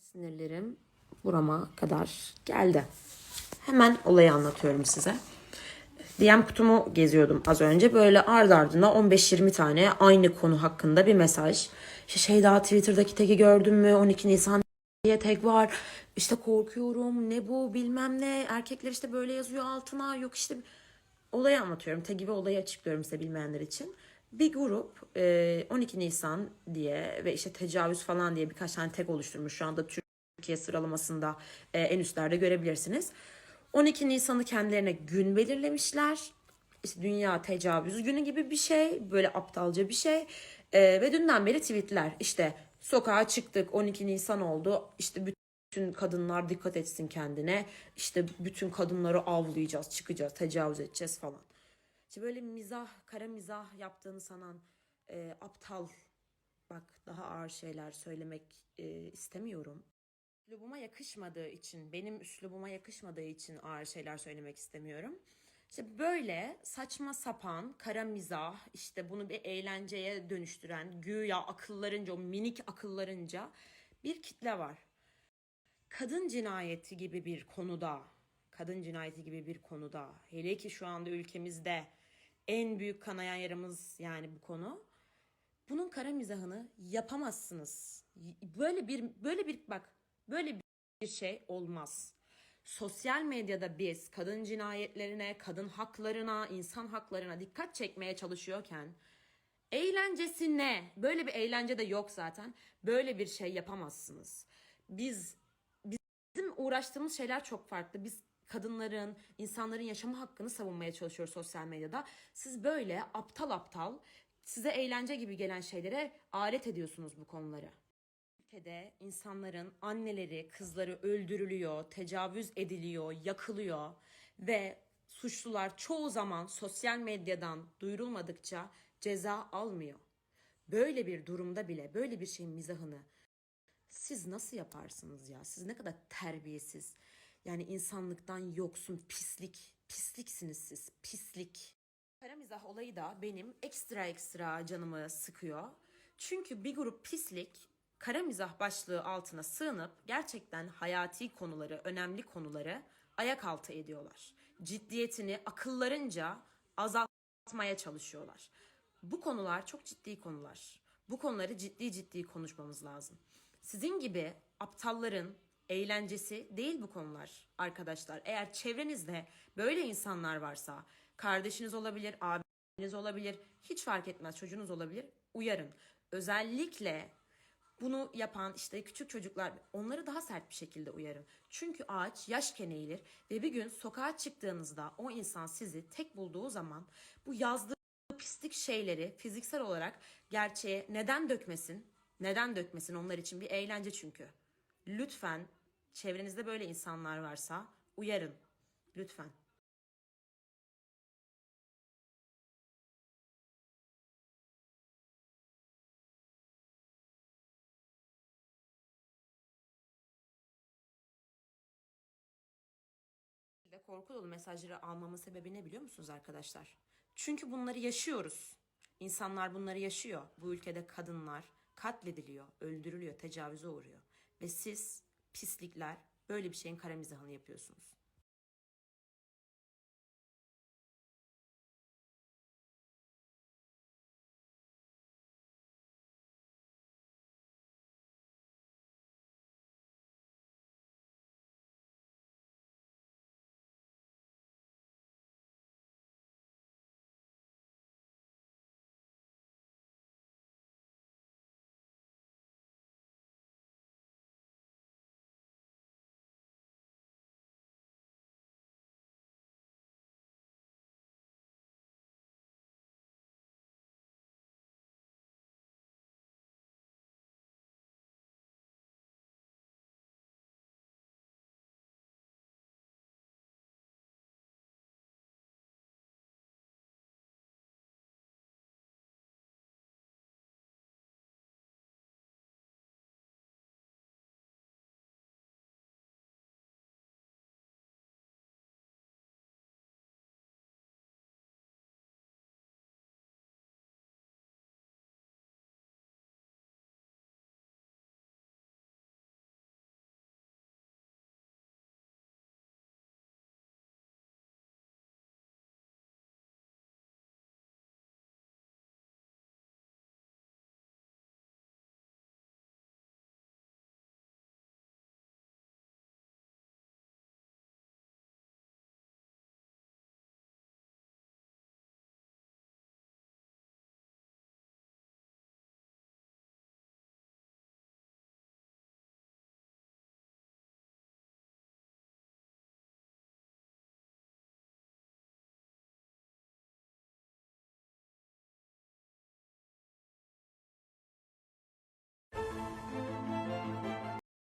Sinirlerim burama kadar geldi. Hemen olayı anlatıyorum size. DM kutumu geziyordum az önce. Böyle ard ardına 15-20 tane aynı konu hakkında bir mesaj. İşte şey daha Twitter'daki tagi gördün mü? 12 Nisan diye tag var. İşte korkuyorum. Ne bu bilmem ne. Erkekler işte böyle yazıyor altına. Yok işte olayı anlatıyorum. Tagi ve olayı açıklıyorum size bilmeyenler için. Bir grup e, 12 Nisan diye ve işte tecavüz falan diye birkaç tane tag oluşturmuş. Şu anda Türkiye sıralamasında e, en üstlerde görebilirsiniz. 12 Nisan'ı kendilerine gün belirlemişler. İşte Dünya Tecavüz Günü gibi bir şey. Böyle aptalca bir şey. E, ve dünden beri tweetler. İşte sokağa çıktık 12 Nisan oldu. İşte bütün kadınlar dikkat etsin kendine. İşte bütün kadınları avlayacağız, çıkacağız, tecavüz edeceğiz falan. İşte böyle mizah, kara mizah yaptığını sanan e, aptal bak daha ağır şeyler söylemek e, istemiyorum. Üslubuma yakışmadığı için, benim üslubuma yakışmadığı için ağır şeyler söylemek istemiyorum. İşte böyle saçma sapan, kara mizah, işte bunu bir eğlenceye dönüştüren, güya akıllarınca, o minik akıllarınca bir kitle var. Kadın cinayeti gibi bir konuda, kadın cinayeti gibi bir konuda, hele ki şu anda ülkemizde en büyük kanayan yaramız yani bu konu. Bunun kara mizahını yapamazsınız. Böyle bir böyle bir bak böyle bir şey olmaz. Sosyal medyada biz kadın cinayetlerine, kadın haklarına, insan haklarına dikkat çekmeye çalışıyorken eğlencesine böyle bir eğlence de yok zaten. Böyle bir şey yapamazsınız. Biz bizim uğraştığımız şeyler çok farklı. Biz kadınların, insanların yaşama hakkını savunmaya çalışıyoruz sosyal medyada. Siz böyle aptal aptal, size eğlence gibi gelen şeylere alet ediyorsunuz bu konuları. Ülkede insanların anneleri, kızları öldürülüyor, tecavüz ediliyor, yakılıyor ve suçlular çoğu zaman sosyal medyadan duyurulmadıkça ceza almıyor. Böyle bir durumda bile böyle bir şeyin mizahını siz nasıl yaparsınız ya? Siz ne kadar terbiyesiz. Yani insanlıktan yoksun, pislik. Pisliksiniz siz, pislik. Kara mizah olayı da benim ekstra ekstra canımı sıkıyor. Çünkü bir grup pislik kara mizah başlığı altına sığınıp gerçekten hayati konuları, önemli konuları ayak altı ediyorlar. Ciddiyetini akıllarınca azaltmaya çalışıyorlar. Bu konular çok ciddi konular. Bu konuları ciddi ciddi konuşmamız lazım. Sizin gibi aptalların eğlencesi değil bu konular arkadaşlar. Eğer çevrenizde böyle insanlar varsa, kardeşiniz olabilir, abiniz olabilir, hiç fark etmez çocuğunuz olabilir, uyarın. Özellikle bunu yapan işte küçük çocuklar onları daha sert bir şekilde uyarın. Çünkü ağaç yaşken eğilir ve bir gün sokağa çıktığınızda o insan sizi tek bulduğu zaman bu yazdığı pislik şeyleri fiziksel olarak gerçeğe neden dökmesin? Neden dökmesin onlar için bir eğlence çünkü. Lütfen çevrenizde böyle insanlar varsa uyarın. Lütfen. ve korku dolu mesajları almamın sebebi ne biliyor musunuz arkadaşlar? Çünkü bunları yaşıyoruz. İnsanlar bunları yaşıyor. Bu ülkede kadınlar katlediliyor, öldürülüyor, tecavüze uğruyor. Ve siz pislikler böyle bir şeyin kara mizahını yapıyorsunuz.